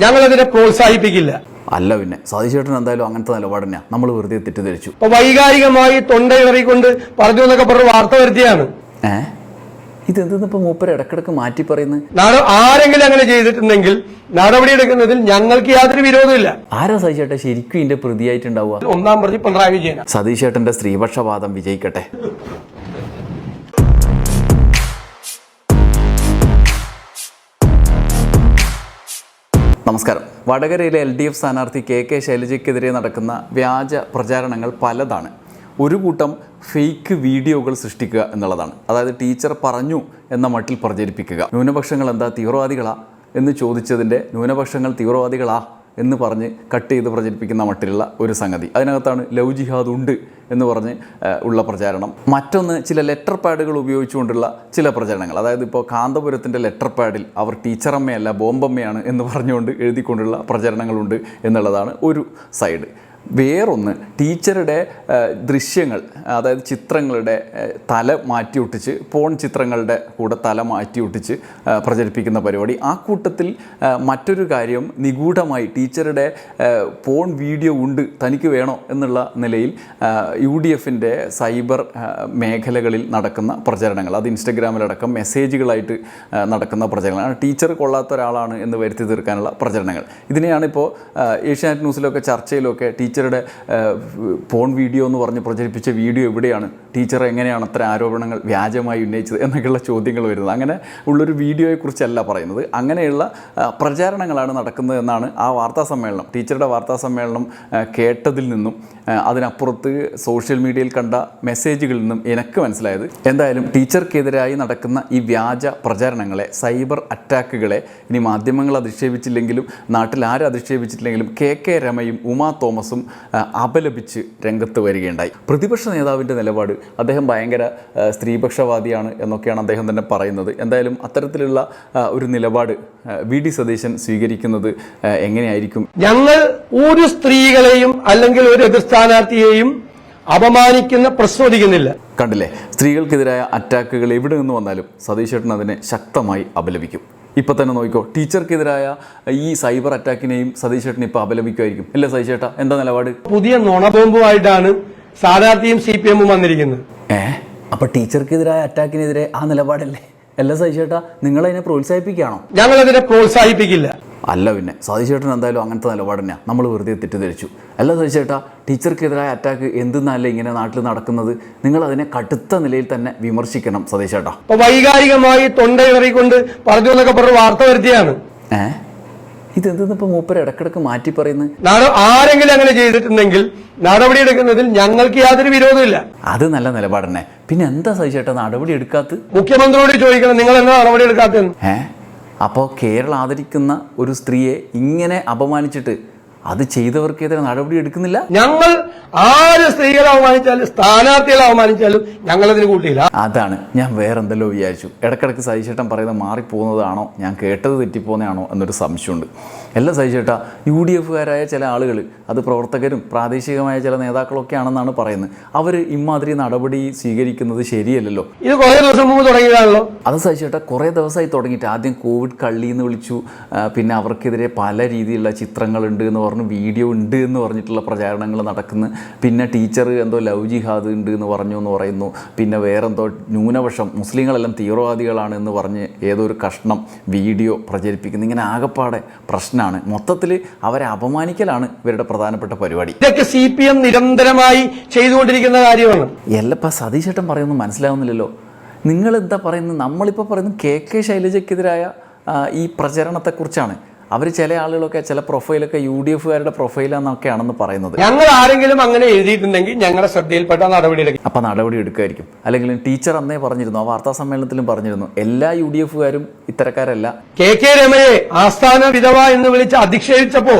ഞങ്ങളതിനെ പ്രോത്സാഹിപ്പിക്കില്ല. അല്ല പിന്നെ സതീശേട്ടൻ എന്തായാലും അങ്ങനത്തെ നിലപാട് തന്നെയാണ് നമ്മൾ വെറുതെ തെറ്റിദ്ധരിച്ചു. അപ്പൊ വൈകാരികമായി തൊണ്ടയിളറിക്കൊണ്ട് പറഞ്ഞു എന്നൊക്കെ പറഞ്ഞ വാർത്ത വരുത്തിയാണ്. ഏ? ഇതെന്തിപ്പോ മൂപ്പര് ഇടക്കിടക്ക് മാറ്റി പറയുന്നത് ആരെങ്കിലും അങ്ങനെ ചെയ്തിട്ടുണ്ടെങ്കിൽ നടപടിയെടുക്കുന്നതിൽ ഞങ്ങൾക്ക് യാതൊരു വിരോധമില്ല. ആരാ സതീശേട്ടൻ ശരിക്കും ഇതിന്റെ പ്രതിയായിട്ടുണ്ടാവുക? ഒന്നാം പ്രതി പിണറായി വിജയൻ സതീശേട്ടന്റെ സ്ത്രീപക്ഷവാദം വിജയിക്കട്ടെ. നമസ്കാരം. വടകരയിലെ എൽ ഡി എഫ് സ്ഥാനാർത്ഥി കെ കെ ശൈലജയ്ക്കെതിരെ നടക്കുന്ന വ്യാജ പ്രചാരണങ്ങൾ പലതാണ്. ഒരു കൂട്ടം ഫേക്ക് വീഡിയോകൾ സൃഷ്ടിക്കുക എന്നുള്ളതാണ്. അതായത് ടീച്ചർ പറഞ്ഞു എന്ന മട്ടിൽ പ്രചരിപ്പിക്കുക. ന്യൂനപക്ഷങ്ങൾ എന്താ തീവ്രവാദികളാ എന്ന് ചോദിച്ചതിന്റെ ന്യൂനപക്ഷങ്ങൾ തീവ്രവാദികളാ എന്ന് പറഞ്ഞ് കട്ട് ചെയ്ത് പ്രചരിപ്പിക്കുന്ന മട്ടിലുള്ള ഒരു സംഗതി. അതിനകത്താണ് ലവ് ജിഹാദ് ഉണ്ട് എന്ന് പറഞ്ഞ് ഉള്ള പ്രചാരണം. മറ്റൊന്ന് ചില ലെറ്റർ പാഡുകൾ ഉപയോഗിച്ചുകൊണ്ടുള്ള ചില പ്രചരണങ്ങൾ. അതായത് ഇപ്പോൾ കാന്തപുരത്തിന്റെ ലെറ്റർ പാഡിൽ അവർ ടീച്ചറമ്മയല്ല ബോംബമ്മയാണ് എന്ന് പറഞ്ഞുകൊണ്ട് എഴുതിക്കൊണ്ടുള്ള പ്രചരണങ്ങളുണ്ട് എന്നുള്ളതാണ് ഒരു സൈഡ്. വേറൊന്ന് ടീച്ചറുടെ ദൃശ്യങ്ങൾ അതായത് ചിത്രങ്ങളുടെ തല മാറ്റിയൊട്ടിച്ച് പോൺ ചിത്രങ്ങളുടെ കൂടെ തല മാറ്റിയൊട്ടിച്ച് പ്രചരിപ്പിക്കുന്ന പരിപാടി. ആ കൂട്ടത്തിൽ മറ്റൊരു കാര്യം നിഗൂഢമായി ടീച്ചറുടെ പോൺ വീഡിയോ ഉണ്ട് തനിക്ക് വേണോ എന്നുള്ള നിലയിൽ യു ഡി എഫിന്റെ സൈബർ മേഖലകളിൽ നടക്കുന്ന പ്രചരണങ്ങൾ അത് ഇൻസ്റ്റഗ്രാമിലടക്കം മെസ്സേജുകളായിട്ട് നടക്കുന്ന പ്രചരണങ്ങൾ. ടീച്ചർ കൊള്ളാത്ത ഒരാളാണ് എന്ന് വരുത്തി തീർക്കാനുള്ള പ്രചരണങ്ങൾ. ഇതിനെയാണ് ഇപ്പോൾ ഏഷ്യാനെറ്റ് ന്യൂസിലൊക്കെ ചർച്ചയിലൊക്കെ ടീച്ചറുടെ പോൺ വീഡിയോ എന്ന് പറഞ്ഞ് പ്രചരിപ്പിച്ച വീഡിയോ എവിടെയാണ്? ടീച്ചർ എങ്ങനെയാണ് അത്ര ആരോപണങ്ങൾ വ്യാജമായി ഉന്നയിച്ചത് എന്നൊക്കെയുള്ള ചോദ്യങ്ങൾ വരുന്നത്. അങ്ങനെ ഉള്ളൊരു വീഡിയോയെക്കുറിച്ചല്ല പറയുന്നത്. അങ്ങനെയുള്ള പ്രചാരണങ്ങളാണ് നടക്കുന്നത് എന്നാണ് ആ വാർത്താ സമ്മേളനം ടീച്ചറുടെ വാർത്താ സമ്മേളനം കേട്ടതിൽ നിന്നും അതിനപ്പുറത്ത് സോഷ്യൽ മീഡിയയിൽ കണ്ട മെസ്സേജുകളിൽ നിന്നും എനിക്ക് മനസ്സിലായത് എന്തായാലും ടീച്ചർക്കെതിരായി നടക്കുന്ന ഈ വ്യാജ പ്രചാരണങ്ങളെ സൈബർ അറ്റാക്കുകളെ ഇനി മാധ്യമങ്ങൾ അധിക്ഷേപിച്ചില്ലെങ്കിലും നാട്ടിൽ ആരും അധിക്ഷേപിച്ചിട്ടില്ലെങ്കിലും കെ കെ രമയും ഉമാ തോമസും അപലപിച്ച് രംഗത്ത് വരികയുണ്ടായി. പ്രതിപക്ഷ നേതാവിന്റെ നിലപാട് അദ്ദേഹം ഭയങ്കര സ്ത്രീപക്ഷവാദിയാണ് എന്നൊക്കെയാണ് അദ്ദേഹം തന്നെ പറയുന്നത്. എന്തായാലും അത്തരത്തിലുള്ള ഒരു നിലപാട് വി ഡി സതീശൻ സ്വീകരിക്കുന്നത് എങ്ങനെയായിരിക്കും? ഞങ്ങൾ ഒരു സ്ത്രീകളെയും അല്ലെങ്കിൽ ഒരു എതിർ സ്ഥാനാർത്ഥിയെയും അപമാനിക്കുന്ന പ്രസ്വദിക്കുന്നില്ല കണ്ടില്ലേ? സ്ത്രീകൾക്കെതിരായ അറ്റാക്കുകൾ എവിടെ നിന്ന് വന്നാലും സതീശേട്ടൻ അതിനെ ശക്തമായി അപലപിക്കും. ഇപ്പം തന്നെ നോക്കിക്കോ ടീച്ചർക്കെതിരായ ഈ സൈബർ അറ്റാക്കിനെയും സതീശേട്ടൻ ഇപ്പോൾ അപലപിക്കുമായിരിക്കും. അല്ലേ സതീശേട്ട എന്താ നിലപാട്? പുതിയ നുണബോംബുമായിട്ടാണ് സ്ഥാനാർത്ഥിയും സി പി എമ്മും വന്നിരിക്കുന്നത് ഏ? അപ്പോൾ ടീച്ചർക്കെതിരായ അറ്റാക്കിനെതിരെ ആ നിലപാടല്ലേ? അല്ല നിങ്ങൾ അതിനെ പ്രോത്സാഹിപ്പിക്കുകയാണോ? ഞങ്ങളതിനെ പ്രോത്സാഹിപ്പിക്കില്ല. അല്ല പിന്നെ സതീശേട്ടൻ എന്തായാലും അങ്ങനത്തെ നിലപാട് തന്നെയാണ് നമ്മൾ വെറുതെ തെറ്റിദ്ധരിച്ചു. അല്ല സതീശേട്ടാ ടീച്ചർക്കെതിരായ അറ്റാക്ക് എന്തെന്നല്ല ഇങ്ങനെ നാട്ടിൽ നടക്കുന്നത്? നിങ്ങൾ അതിനെ കടുത്ത നിലയിൽ തന്നെ വിമർശിക്കണം സതീശേട്ടാ. അപ്പൊ വൈകാരികമായി തൊണ്ടയിളറിക്കൊണ്ട് പറഞ്ഞു എന്നൊക്കെ പറഞ്ഞ് വാർത്ത വരുത്തിയാണ്. ഏ? ഇതെന്തിപ്പോ മൂപ്പര് ഇടക്കിടക്ക് മാറ്റി പറയുന്നത് ആരെങ്കിലും അങ്ങനെ ചെയ്തിട്ടുണ്ടെങ്കിൽ നടപടി എടുക്കുന്നതിൽ ഞങ്ങൾക്ക് യാതൊരു വിരോധമില്ല. അത് നല്ല നിലപാട് തന്നെ പിന്നെ എന്താ സഹിച്ചേട്ടാ നടപടി എടുക്കാത്ത? മുഖ്യമന്ത്രിയോട് ചോദിക്കണം നിങ്ങൾ എന്താ നടപടി എടുക്കാത്ത അപ്പോൾ കേരളം ആദരിക്കുന്ന ഒരു സ്ത്രീയെ ഇങ്ങനെ അപമാനിച്ചിട്ട് അത് ചെയ്തവർക്കെതിരെ നടപടി എടുക്കുന്നില്ല? ഞങ്ങൾ ആര് സ്ത്രീകളെ അവമാനിച്ചാലും സ്ഥാനാർത്ഥികളെ അവമാനിച്ചാലും ഞങ്ങളതിന് കൂട്ടിയില്ല. അതാണ് ഞാൻ വേറെന്തല്ലോ വിചാരിച്ചു. ഇടക്കിടക്ക് സഹിച്ചേട്ടൻ പറയുന്നത് മാറിപ്പോകുന്നതാണോ? ഞാൻ കേട്ടത് തെറ്റിപ്പോകുന്നതാണോ എന്നൊരു സംശയമുണ്ട്. എല്ലാം സഹിച്ചേട്ടാ യു ഡി എഫുകാരായ ചില ആളുകൾ അത് പ്രവർത്തകരും പ്രാദേശികമായ ചില നേതാക്കളൊക്കെ ആണെന്നാണ് പറയുന്നത്. അവർ ഇമാതിരി നടപടി സ്വീകരിക്കുന്നത് ശരിയല്ലല്ലോ. ഇത് കുറേ ദിവസം മുമ്പ് തുടങ്ങിയതാണല്ലോ. അത് സഹിച്ചേട്ടാ കുറേ ദിവസമായി തുടങ്ങിയിട്ട്. ആദ്യം കോവിഡ് കള്ളി എന്ന് വിളിച്ചു പിന്നെ അവർക്കെതിരെ പല രീതിയിലുള്ള ചിത്രങ്ങളുണ്ട് എന്ന് പറഞ്ഞു വീഡിയോ ഉണ്ട് എന്ന് പറഞ്ഞിട്ടുള്ള പ്രചാരണങ്ങൾ നടക്കുന്നു. പിന്നെ ടീച്ചർ എന്തോ ലവ് ജിഹാദ് ഉണ്ട് എന്ന് പറഞ്ഞു എന്ന് പറയുന്നു. പിന്നെ വേറെന്തോ ന്യൂനപക്ഷം മുസ്ലിങ്ങളെല്ലാം തീവ്രവാദികളാണ് എന്ന് പറഞ്ഞ് ഏതോ ഒരു കഷ്ണം വീഡിയോ പ്രചരിപ്പിക്കുന്നു. ഇങ്ങനെ ആകെപ്പാടെ പ്രശ്നമാണ്. മൊത്തത്തിൽ അവരെ അപമാനിക്കലാണ് ഇവരുടെ പ്രധാനപ്പെട്ട പരിപാടി. ഇതൊക്കെ സി പി എം നിരന്തരമായി ചെയ്തുകൊണ്ടിരിക്കുന്ന കാര്യമാണ്. എല്ലപ്പ സതീശേട്ടൻ പറയുന്നത് മനസ്സിലാവുന്നില്ലല്ലോ. നിങ്ങൾ എന്താ പറയുന്നത്? നമ്മളിപ്പോൾ പറയുന്നത് കെ കെ ശൈലജയ്ക്കെതിരായ ഈ പ്രചരണത്തെക്കുറിച്ചാണ്. അവർ ചില ആളുകളൊക്കെ ചില പ്രൊഫൈലൊക്കെ യു ഡി എഫുകാരുടെ പ്രൊഫൈലാന്നൊക്കെയാണെന്ന് പറയുന്നത്. ഞങ്ങൾ ആരെങ്കിലും അങ്ങനെ എഴുതിയിട്ടുണ്ടെങ്കിൽ ഞങ്ങളുടെ ശ്രദ്ധയിൽപ്പെട്ട നടപടി എടുക്കും അപ്പം നടപടി എടുക്കുമായിരിക്കും. അല്ലെങ്കിൽ ടീച്ചർ അന്നേ പറഞ്ഞിരുന്നു ആ വാർത്താ സമ്മേളനത്തിലും പറഞ്ഞിരുന്നു എല്ലാ യു ഡി എഫുകാരും ഇത്തരക്കാരല്ല. കെ കെ രമയെ ആസ്ഥാന വിധവ എന്ന് വിളിച്ച് അധിക്ഷേപിച്ചപ്പോ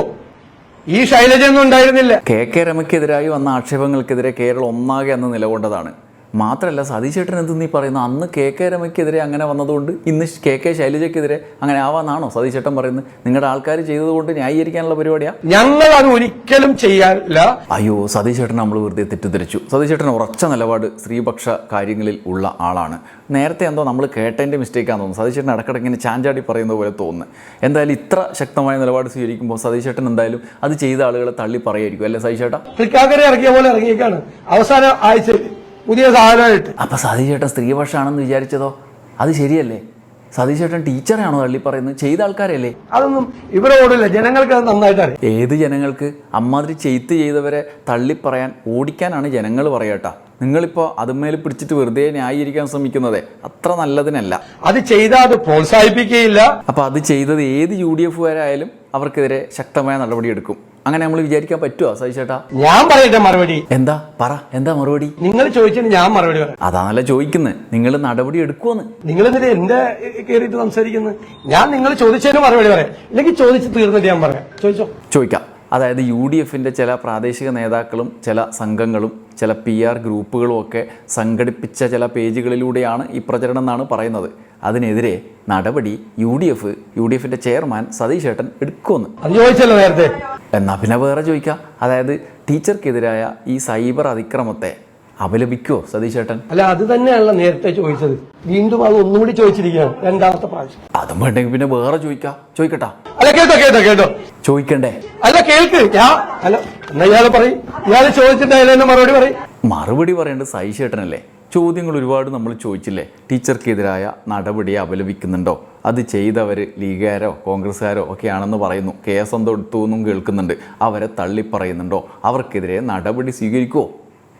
ഈ ശൈലജ ഒന്നും ഉണ്ടായിരുന്നില്ല. കെ കെ രമയ്ക്കെതിരായി വന്ന ആക്ഷേപങ്ങൾക്കെതിരെ കേരളം ഒന്നാകെ അന്ന് നിലകൊണ്ടതാണ്. മാത്രമല്ല സതീശേട്ടൻ എന്ത് നീ പറയുന്നത് അന്ന് കെ കെ രമയ്ക്കെതിരെ അങ്ങനെ വന്നതുകൊണ്ട് ഇന്ന് കെ കെ ശൈലജയ്ക്കെതിരെ അങ്ങനെ ആവാന്നാണോ സതീശേട്ടൻ പറയുന്നത്? നിങ്ങളുടെ ആൾക്കാർ ചെയ്തതുകൊണ്ട് ന്യായീകരിക്കാനുള്ള പരിപാടിയാ? ഞങ്ങൾ അത് ഒരിക്കലും ചെയ്യാറില്ല. അയ്യോ സതീശേട്ടൻ നമ്മൾ വെറുതെ തെറ്റിദ്ധരിച്ചു. സതീശേട്ടൻ ഉറച്ച നിലപാട് സ്ത്രീപക്ഷ കാര്യങ്ങളിൽ ഉള്ള ആളാണ്. നേരത്തെ എന്തോ നമ്മൾ കേട്ടതിന്റെ മിസ്റ്റേക്കാന്ന് തോന്നുന്നു. സതീശേട്ടൻ ഇടക്കിടക്ക് ഇങ്ങനെ ചാഞ്ചാടി പറയുന്ന പോലെ തോന്നുന്നു. എന്തായാലും ഇത്ര ശക്തമായ നിലപാട് സ്വീകരിക്കുമ്പോൾ സതീശേട്ടൻ എന്തായാലും അത് ചെയ്ത ആളുകളെ തള്ളി പറയായിരിക്കും. അല്ലേ സതീശേട്ടാ തൃക്കാക്കര ഇറക്കിയ പോലെ ഇറങ്ങിയേക്കാണ്. അവസാന ആഴ്ച പുതിയ സാധനമായിട്ട്. അപ്പോൾ സതീശേട്ടൻ സ്ത്രീപക്ഷമാണെന്ന് വിചാരിച്ചതോ? അത് ശരിയല്ലേ? സതീശേട്ടൻ ടീച്ചറാണോ തള്ളി പറയുന്നത്? ചെയ്ത ആൾക്കാരല്ലേ? അതൊന്നും ഇവരോടില്ല ജനങ്ങൾക്ക് അത് നന്നായിട്ട് അറിയാം. ഏത് ജനങ്ങൾക്ക്? അമ്മാതിരി ചെയ്ത്ത് ചെയ്തവരെ തള്ളി പറയാൻ ഓടിക്കാനാണ് ജനങ്ങൾ പറയട്ടാ നിങ്ങളിപ്പോൾ അതുമേൽ പിടിച്ചിട്ട് വെറുതെ ന്യായീകരിക്കാൻ ശ്രമിക്കുന്നതേ അത്ര നല്ലതിനല്ല. അത് ചെയ്താൽ അത് പ്രോത്സാഹിപ്പിക്കുകയില്ല. അപ്പോൾ അത് ചെയ്തത് ഏത് യു ഡി എഫുകാരായാലും അവർക്കെതിരെ ശക്തമായ നടപടിയെടുക്കും. അങ്ങനെ നമ്മൾ വിചാരിക്കാൻ പറ്റുമോ സതീശേട്ടാ ഞാൻ പറയട്ടെ മറുപടി. എന്താ? പറ. എന്താ മറുപടി? നിങ്ങൾ ചോദിച്ചിട്ട് ഞാൻ മറുപടി പറയാം. അതാണല്ലോ ചോദിക്കുന്നത് നിങ്ങൾ നടപടി എടുക്കുമെന്ന് നിങ്ങൾ എന്നിട്ട് എന്റെ കയറിയിട്ട് സംസാരിക്കുന്നത് ഞാൻ നിങ്ങൾ ചോദിച്ചതിന് മറുപടി പറയാം. ഇല്ലെങ്കിൽ ചോദിച്ച് തീർന്നിട്ട് ഞാൻ പറയാം. ചോദിച്ചോ? ചോദിക്കാം. അതായത് യു ഡി എഫിന്റെ ചില പ്രാദേശിക നേതാക്കളും ചില സംഘങ്ങളും ചില പി ആർ ഗ്രൂപ്പുകളും ഒക്കെ സംഘടിപ്പിച്ച ചില പേജുകളിലൂടെയാണ് ഈ പ്രചരണം എന്നാണ് പറയുന്നത്. അതിനെതിരെ നടപടി U D F U D എഫിന്റെ ചെയർമാൻ സതീശേട്ടൻ എടുക്കുമെന്ന് അത് ചോദിച്ചല്ലോ നേരത്തെ. എന്നാൽ പിന്നെ വേറെ ചോദിക്കുക അതായത് ടീച്ചർക്കെതിരായ ഈ സൈബർ അതിക്രമത്തെ അപലപിക്കുമോ സതീശേട്ടൻ അല്ല അത് തന്നെയാണല്ലോ നേരത്തെ ചോദിച്ചത്. വീണ്ടും അത് ഒന്നുകൂടി ചോദിച്ചിരിക്കുകയാണ് രണ്ടാമത്തെ പ്രാവശ്യം. അതും വേണ്ടെങ്കിൽ പിന്നെ വേറെ ചോദിക്കാം. ചോദിക്കട്ടാ. അല്ല കേട്ടോ കേട്ടോ കേട്ടോ. ചോദിക്കണ്ടേ? അല്ല കേൾക്ക്. ഞാൻ അല്ല എന്നാ ഇയാൾ പറയും. ഇയാൾ ചോദിച്ചിട്ട് അതിൽ തന്നെ മറുപടി പറയും. മറുപടി പറയേണ്ടത് സൈശേട്ടനല്ലേ ചോദ്യങ്ങൾ ഒരുപാട് നമ്മൾ ചോദിച്ചില്ലേ? ടീച്ചർക്കെതിരായ നടപടിയെ അപലപിക്കുന്നുണ്ടോ? അത് ചെയ്തവർ ലീഗുകാരോ കോൺഗ്രസ്സുകാരോ ഒക്കെയാണെന്ന് പറയുന്നു. കേസ് എന്തോ എടുത്തു എന്നും കേൾക്കുന്നുണ്ട്. അവരെ തള്ളിപ്പറയുന്നുണ്ടോ? അവർക്കെതിരെ നടപടി സ്വീകരിക്കുമോ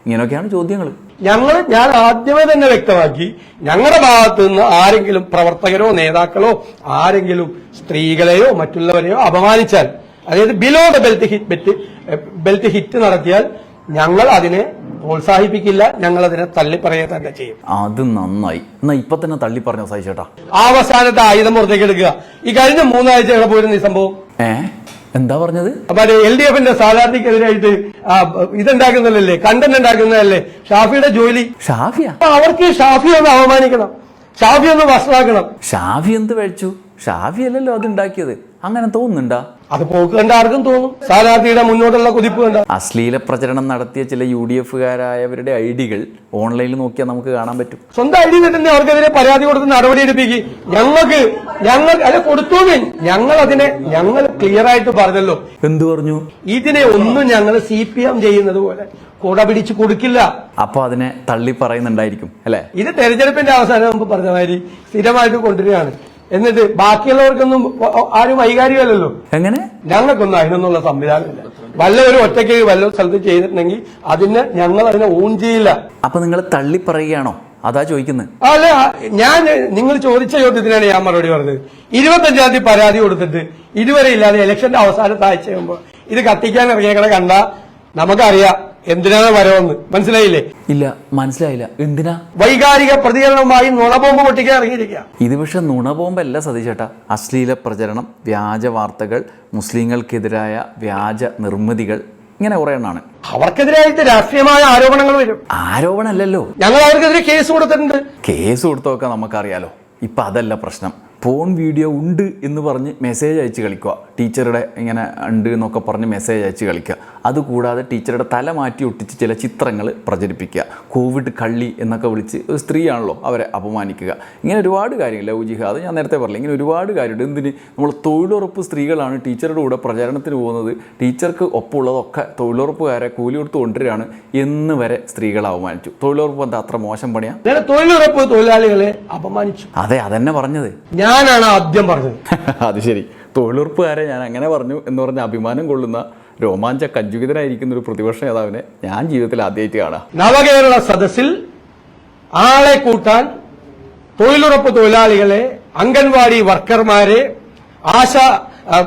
ഇങ്ങനെയൊക്കെയാണ് ചോദ്യങ്ങൾ ഞങ്ങൾ ഞാൻ ആദ്യമേ തന്നെ വ്യക്തമാക്കി ഞങ്ങളുടെ ഭാഗത്തു നിന്ന് ആരെങ്കിലും പ്രവർത്തകരോ നേതാക്കളോ ആരെങ്കിലും സ്ത്രീകളെയോ മറ്റുള്ളവരെയോ അപമാനിച്ചാൽ അതായത് below the belt hit belt hit നടത്തിയാൽ ഞങ്ങൾ അതിനെ പ്രോത്സാഹിപ്പിക്കില്ല ഞങ്ങൾ അതിനെ തള്ളിപ്പറയുക തന്നെ ചെയ്യും. അത് നന്നായി. എന്നാ ഇപ്പൊ തന്നെ തള്ളി പറഞ്ഞോ ചേട്ടാ. അവസാനത്തെ ആയുധം പുറത്തേക്ക് എടുക്കുക. ഈ കഴിഞ്ഞ മൂന്നാഴ്ച ഇവിടെ പോയിരുന്നു ഈ സംഭവം? ഏ? എന്താ പറഞ്ഞത്? അപ്പൊ എൽ ഡി എഫിന്റെ സ്ഥാനാർത്ഥിക്കെതിരായിട്ട് ഇതുണ്ടാക്കുന്നതല്ലേ കണ്ടന്റ് ഉണ്ടാക്കുന്നതല്ലേ ഷാഫിയുടെ ജോലി. ഷാഫിയ? അവർക്ക് ഷാഫി ഒന്ന് അവമാനിക്കണം ഷാഫി ഒന്ന് വഷളാക്കണം. ഷാഫി എന്ത് കഴിച്ചു ഷാഫി അല്ലല്ലോ അത് ഉണ്ടാക്കിയത്. അങ്ങനെ തോന്നുന്നുണ്ടാ? അത് പോക്ക് കണ്ട ആർക്കും തോന്നും. സ്ഥാനാർത്ഥിയുടെ മുന്നോട്ടുള്ള കുതിപ്പ് കണ്ട. അശ്ലീല പ്രചരണം നടത്തിയ ചില യു ഡി എഫുകാരായവരുടെ ഐ ഡികൾ ഓൺലൈനിൽ നോക്കിയാൽ നമുക്ക് കാണാൻ പറ്റും. സ്വന്തം ഐ ഡി തന്നെ അവർക്കെതിരെ പരാതി കൊടുത്ത് നടപടി എടുപ്പിക്കും. ഞങ്ങൾക്ക് ഞങ്ങൾ അത് കൊടുത്തു ഞങ്ങൾ അതിനെ ഞങ്ങൾ ക്ലിയർ ആയിട്ട് പറഞ്ഞല്ലോ. എന്തു പറഞ്ഞു? ഇതിനെ ഒന്നും ഞങ്ങൾ സി പി എം ചെയ്യുന്നത് പോലെ കുട പിടിച്ച് കൊടുക്കില്ല. അപ്പൊ അതിനെ തള്ളി പറയുന്നുണ്ടായിരിക്കും അല്ലെ? ഇത് തെരഞ്ഞെടുപ്പിന്റെ അവസാനം നമുക്ക് പറഞ്ഞ മാതിരി സ്ഥിരമായിട്ട് കൊണ്ടുവരികയാണ്. എന്നിട്ട് ബാക്കിയുള്ളവർക്കൊന്നും ആരും വൈകാരികമല്ലല്ലോ. എങ്ങനെ? ഞങ്ങൾക്കൊന്നും അതിനൊന്നുള്ള സംവിധാനമില്ല. വല്ലവരും ഒറ്റയ്ക്ക് വല്ല സ്ഥലത്ത് ചെയ്തിട്ടുണ്ടെങ്കിൽ അതിന് ഞങ്ങൾ അതിനെ ഓൺ ചെയ്യില്ല. അപ്പൊ നിങ്ങൾ തള്ളി പറയുകയാണോ അതാ ചോദിക്കുന്നത് അല്ല ഞാൻ നിങ്ങൾ ചോദിച്ച ചോദ്യത്തിനാണ് ഞാൻ മറുപടി പറഞ്ഞത്. ഇരുപത്തഞ്ചാം തീയതി പരാതി കൊടുത്തിട്ട് ഇതുവരെ ഇല്ലാതെ ഇലക്ഷന്റെ അവസാനത്തെ ആഴ്ച ആകുമ്പോൾ ഇത് കത്തിക്കാൻ ഇറങ്ങിയേക്കണ കണ്ട നമുക്കറിയാം. എന്തിനാണ് വരവെന്ന്? മനസ്സിലായില്ലേ? ഇല്ല മനസ്സിലായില്ല. എന്തിനാ? വൈകാരിക പ്രതികരണവുമായി നുണബോംബ് പൊട്ടിക്കാൻ ഇറങ്ങിയിരിക്കുക ഇത് പക്ഷെ നുണബോംബല്ല സതീശേട്ടാ. അശ്ലീല പ്രചരണം വ്യാജ വാർത്തകൾ മുസ്ലിങ്ങൾക്കെതിരായ വ്യാജ നിർമ്മിതികൾ ഇങ്ങനെ കുറെ എണ്ണാണ്. അവർക്കെതിരായിട്ട് രാഷ്ട്രീയമായ ആരോപണങ്ങൾ വരും. ആരോപണമല്ലല്ലോ. ഞങ്ങൾ അവർക്കെതിരെ കേസ് കൊടുത്തിട്ടുണ്ട്. കേസ് കൊടുത്തൊക്കെ നമുക്കറിയാലോ. ഇപ്പൊ അതല്ല പ്രശ്നം. ഫോൺ വീഡിയോ ഉണ്ട് എന്ന് പറഞ്ഞ് മെസ്സേജ് അയച്ച് കളിക്കുക. ടീച്ചറുടെ ഇങ്ങനെ ഉണ്ട് എന്നൊക്കെ പറഞ്ഞ് മെസ്സേജ് അയച്ച് കളിക്കുക. അതുകൂടാതെ ടീച്ചറുടെ തല മാറ്റി ഒട്ടിച്ച് ചില ചിത്രങ്ങൾ പ്രചരിപ്പിക്കുക. കോവിഡ് കള്ളി എന്നൊക്കെ വിളിച്ച് ഒരു സ്ത്രീയാണല്ലോ അവരെ അപമാനിക്കുക. ഇങ്ങനെ ഒരുപാട് കാര്യങ്ങൾ. ലവ് ജിഹാദ് ഞാൻ നേരത്തെ പറഞ്ഞില്ല ഇങ്ങനെ ഒരുപാട് കാര്യമുണ്ട്. എന്തിന്? നമ്മൾ തൊഴിലുറപ്പ് സ്ത്രീകളാണ് ടീച്ചറുടെ കൂടെ പ്രചാരണത്തിന് പോകുന്നത്. ടീച്ചർക്ക് ഒപ്പമുള്ളതൊക്കെ തൊഴിലുറപ്പുകാരെ കൂലി കൊടുത്ത് കൊണ്ടുവരികയാണ് എന്ന് വരെ സ്ത്രീകളെ അപമാനിച്ചു. തൊഴിലുറപ്പ് എന്താ അത്ര മോശം പണിയാണ് ഞാൻ തൊഴിലുറപ്പ് തൊഴിലാളികളെ അപമാനിച്ചു. അതെ അതന്നെ പറഞ്ഞത്. ഞാനാണ് ആദ്യം പറഞ്ഞത്. അത് ശരി. തൊഴിലുറപ്പുകാരെ ഞാൻ അങ്ങനെ പറഞ്ഞു എന്ന് പറഞ്ഞ അഭിമാനം കൊള്ളുന്ന രോമാഞ്ച കഞ്ചുകിതനായിരിക്കുന്ന ഒരു പ്രതിപക്ഷ നേതാവിനെ ഞാൻ ജീവിതത്തിൽ ആദ്യമായിട്ട് കാണാം. നവകേരള സദസ്സിൽ ആളെ കൂട്ടാൻ തൊഴിലുറപ്പ് തൊഴിലാളികളെ അംഗൻവാടി വർക്കർമാരെ ആശ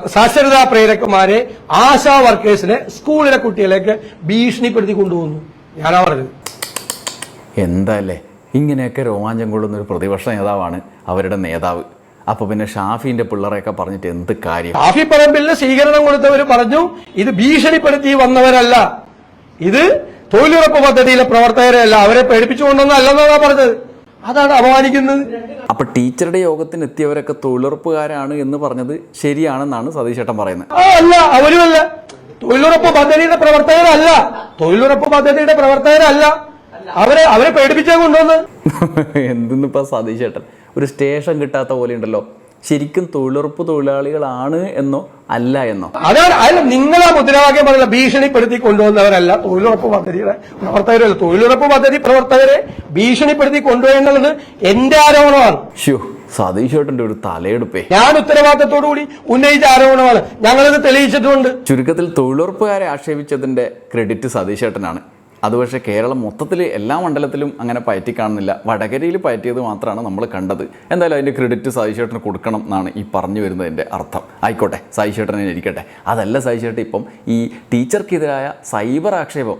സാക്ഷരതാ പ്രേരകന്മാരെ ആശാ വർക്കേഴ്സിനെ സ്കൂളിലെ കുട്ടികളേക്ക് ഭീഷണിപ്പെടുത്തി കൊണ്ടുപോകുന്നു. ഞാനാ പറഞ്ഞത്. എന്താല്ലേ? ഇങ്ങനെയൊക്കെ രോമാഞ്ചം കൊള്ളുന്ന ഒരു പ്രതിപക്ഷ നേതാവാണ് അവരുടെ നേതാവ്. അപ്പോൾ പിന്നെ ഷാഫിന്റെ പിള്ളേരെയൊക്കെ പറഞ്ഞിട്ട് എന്ത് കാര്യം? ഷാഫി പറമ്പിലിന് സ്വീകരണം കൊടുത്തവർ പറഞ്ഞു ഇത് ഭീഷണിപ്പെടുത്തി വന്നവരല്ല. ഇത് തൊഴിലുറപ്പ് പദ്ധതിയിലെ പ്രവർത്തകരെയല്ല. അവരെ പേടിപ്പിച്ചുകൊണ്ടൊന്നല്ലെന്നാണ് പറഞ്ഞത്. അതാണ് അപമാനിക്കുന്നത്. അപ്പൊ ടീച്ചറുടെ യോഗത്തിന് എത്തിയവരൊക്കെ തൊഴിലുറപ്പുകാരാണ് എന്ന് പറഞ്ഞത് ശരിയാണെന്നാണ് സതീഷ് ചേട്ടൻ പറയുന്നത്. അല്ല അവരുമല്ല. തൊഴിലുറപ്പ് പദ്ധതിയുടെ പ്രവർത്തകരല്ല. തൊഴിലുറപ്പ് പദ്ധതിയുടെ പ്രവർത്തകരല്ല. അവരെ അവരെ പേടിപ്പിച്ചാൽ കൊണ്ടുവന്ന്. എന്തിന്നിപ്പോ സതീഷ് ചേട്ടൻ ഒരു സ്റ്റേഷൻ കിട്ടാത്ത പോലെ ഉണ്ടല്ലോ ശരിക്കും തൊഴിലുറപ്പ് തൊഴിലാളികളാണ് എന്നോ അല്ല എന്നോ? അതാണ് അല്ല നിങ്ങളെ മുദ്രാവാക്യം പറഞ്ഞ ഭീഷണിപ്പെടുത്തി കൊണ്ടുവന്നവരല്ല തൊഴിലുറപ്പ് പദ്ധതിയുടെ പ്രവർത്തകരല്ല. തൊഴിലുറപ്പ് പദ്ധതി പ്രവർത്തകരെ ഭീഷണിപ്പെടുത്തി കൊണ്ടുപോയെന്നുള്ളത് എന്റെ ആരോപണമാണ്. ചേട്ടന്റെ ഒരു തലയെടുപ്പേ. ഞാൻ ഉത്തരവാദിത്തത്തോടു കൂടി ഉന്നയിച്ച ആരോപണമാണ്. ഞങ്ങളിത് തെളിയിച്ചിട്ടുണ്ട്. ചുരുക്കത്തിൽ തൊഴിലുറപ്പുകാരെ ആക്ഷേപിച്ചതിന്റെ ക്രെഡിറ്റ് സതീഷ് ചേട്ടനാണ് അത് പക്ഷേ കേരളം മൊത്തത്തിൽ എല്ലാ മണ്ഡലത്തിലും അങ്ങനെ പയറ്റി കാണുന്നില്ല വടകരയിൽ പയറ്റിയത് മാത്രമാണ് നമ്മൾ കണ്ടത്. എന്തായാലും അതിന്റെ ക്രെഡിറ്റ് സായിശേട്ടന് കൊടുക്കണം എന്നാണ് ഈ പറഞ്ഞു വരുന്നതിന്റെ അർത്ഥം. ആയിക്കോട്ടെ സായിശേട്ടനെ ഇരിക്കട്ടെ. അതല്ല സായിശേട്ടൻ ഇപ്പം ഈ ടീച്ചർക്കെതിരായ സൈബർ ആക്ഷേപം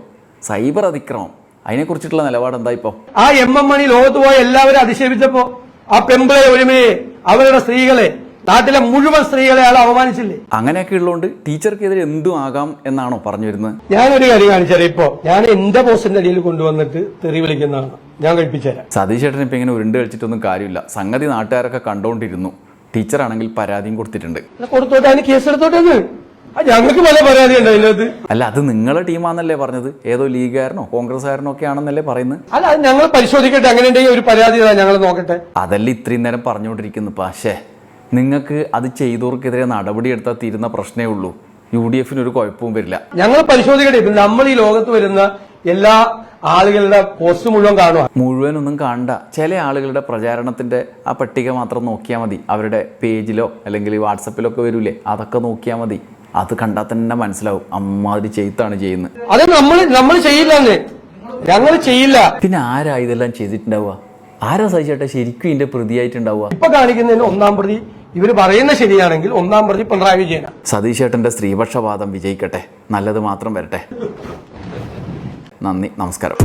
സൈബർ അതിക്രമം അതിനെക്കുറിച്ചിട്ടുള്ള നിലപാട് എന്താ ഇപ്പോൾ ആ എം എം മണി ലോകത്ത് പോയ എല്ലാവരും അധിക്ഷേപിച്ചപ്പോ ആ പെമ്പിളെ ഒരുമയെ അവരുടെ സ്ത്രീകളെ നാട്ടിലെ മുഴുവൻ സ്ത്രീകളെ അയാൾ അപമാനിച്ചില്ലേ അങ്ങനെയൊക്കെ ഉള്ളതുകൊണ്ട് ടീച്ചർക്കെതിരെ എന്തും ആകാം എന്നാണോ പറഞ്ഞു വരുന്നത്? ഞാനൊരു കാര്യം കാണിച്ചാലേ ഇപ്പോ ഞാൻ എന്റെ പോസ്റ്റിന്റെ അടിയിൽ കൊണ്ടുവന്നിട്ട് തെറി വിളിക്കുന്നതാണ്. ഞാൻ കഴിപ്പിച്ചേരാം സതീഷ് ചേട്ടൻ ഇപ്പൊ ഇങ്ങനെ ഉരുണ്ട് കളിച്ചിട്ടൊന്നും കാര്യമില്ല. സംഗതി നാട്ടുകാരൊക്കെ കണ്ടുകൊണ്ടിരുന്നു ടീച്ചറാണെങ്കിൽ പരാതിയും കൊടുത്തിട്ടുണ്ട്. കൊടുത്തോട്ടെ അതിന് എടുത്തോട്ടെ ആ ഞങ്ങൾക്ക് പല പരാതി ഉണ്ട് അതിനകത്ത്. അല്ല അത് നിങ്ങളെ ടീമാന്നല്ലേ പറഞ്ഞത്? ഏതോ ലീഗുകാരനോ കോൺഗ്രസ്സുകാരനോ ഒക്കെ ആണെന്നല്ലേ പറയുന്നത്? അല്ല അത് ഞങ്ങൾ പരിശോധിക്കട്ടെ. അങ്ങനെ ഉണ്ടെങ്കിൽ ഒരു പരാതി ഞങ്ങൾ നോക്കട്ടെ. അതല്ല ഇത്രയും നേരം പറഞ്ഞുകൊണ്ടിരിക്കുന്നു പക്ഷേ നിങ്ങൾക്ക് അത് ചെയ്തവർക്കെതിരെ നടപടിയെടുത്താൽ തീരുന്ന പ്രശ്നമേ ഉള്ളൂ. യു ഡി എഫിന് ഒരു കുഴപ്പവും വരില്ല. ഞങ്ങൾ പരിശോധിക്കട്ടെ. നമ്മൾ ഈ ലോകത്ത് വരുന്ന എല്ലാ ആളുകളുടെ പോസ്റ്റ് മുഴുവൻ കാണുക. മുഴുവനൊന്നും കാണണ്ട. ചില ആളുകളുടെ പ്രചാരണത്തിന്റെ ആ പട്ടിക മാത്രം നോക്കിയാൽ മതി. അവരുടെ പേജിലോ അല്ലെങ്കിൽ വാട്സപ്പിലോ ഒക്കെ വരൂലേ? അതൊക്കെ നോക്കിയാൽ മതി. അത് കണ്ടാൽ തന്നെ മനസ്സിലാവും. അമ്മാതിരി ചെയ്ത്താണ് ചെയ്യുന്നത്. അത് നമ്മൾ നമ്മൾ ചെയ്യില്ല ഞങ്ങൾ ചെയ്യില്ല. പിന്നെ ആരാ ഇതെല്ലാം ചെയ്തിട്ടുണ്ടാവുക? ആരാ സഹിച്ചേട്ടെ ശരിക്കും ഇതിന്റെ പ്രതിയായിട്ടുണ്ടാവുക? ഇപ്പൊ കാണിക്കുന്നതിന് ഒന്നാം പ്രതി ഇവർ പറയുന്ന ശരിയാണെങ്കിൽ ഒന്നാം പ്രതി പിണറായി വിജയൻ സതീഷേട്ടന്റെ സ്ത്രീപക്ഷവാദം വിജയിക്കട്ടെ. നല്ലത് മാത്രം വരട്ടെ. നന്ദി നമസ്കാരം.